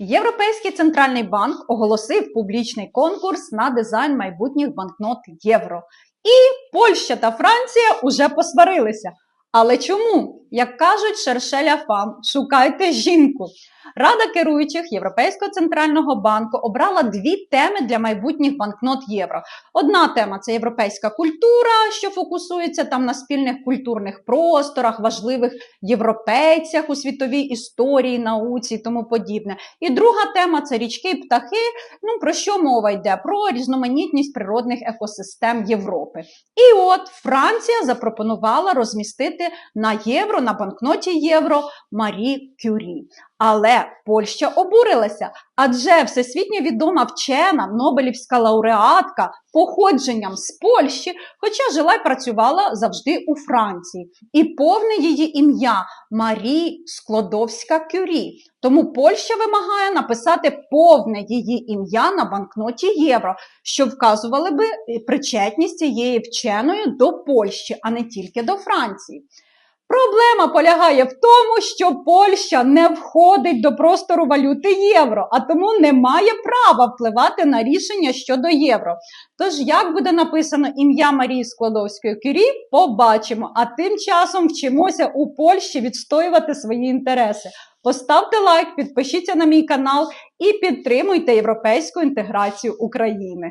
Європейський центральний банк оголосив публічний конкурс на дизайн майбутніх банкнот євро. І Польща та Франція уже посварилися. Але чому? Як кажуть Шершеля Фам, шукайте жінку. Рада керуючих Європейського центрального банку обрала дві теми для майбутніх банкнот євро. Одна тема це європейська культура, що фокусується там на спільних культурних просторах, важливих європейцях у світовій історії, науці і тому подібне. І друга тема це річки птахи. Ну про що мова йде? Про різноманітність природних екосистем Європи. І от Франція запропонувала розмістити на євро, на банкноті євро Марі Кюрі. Але Польща обурилася, адже всесвітньо відома вчена, Нобелівська лауреатка походженням з Польщі, хоча жила й працювала завжди у Франції. І повне її ім'я Марі Склодовська Кюрі. Тому Польща вимагає написати повне її ім'я на банкноті євро, що вказували би причетність цієї вченої до Польщі, а не тільки до Франції. Проблема полягає в тому, що Польща не входить до простору валюти євро, а тому не має права впливати на рішення щодо євро. Тож, як буде написано ім'я Марії Складовської Кюрі, побачимо. А тим часом вчимося у Польщі відстоювати свої інтереси. Поставте лайк, підпишіться на мій канал і підтримуйте європейську інтеграцію України.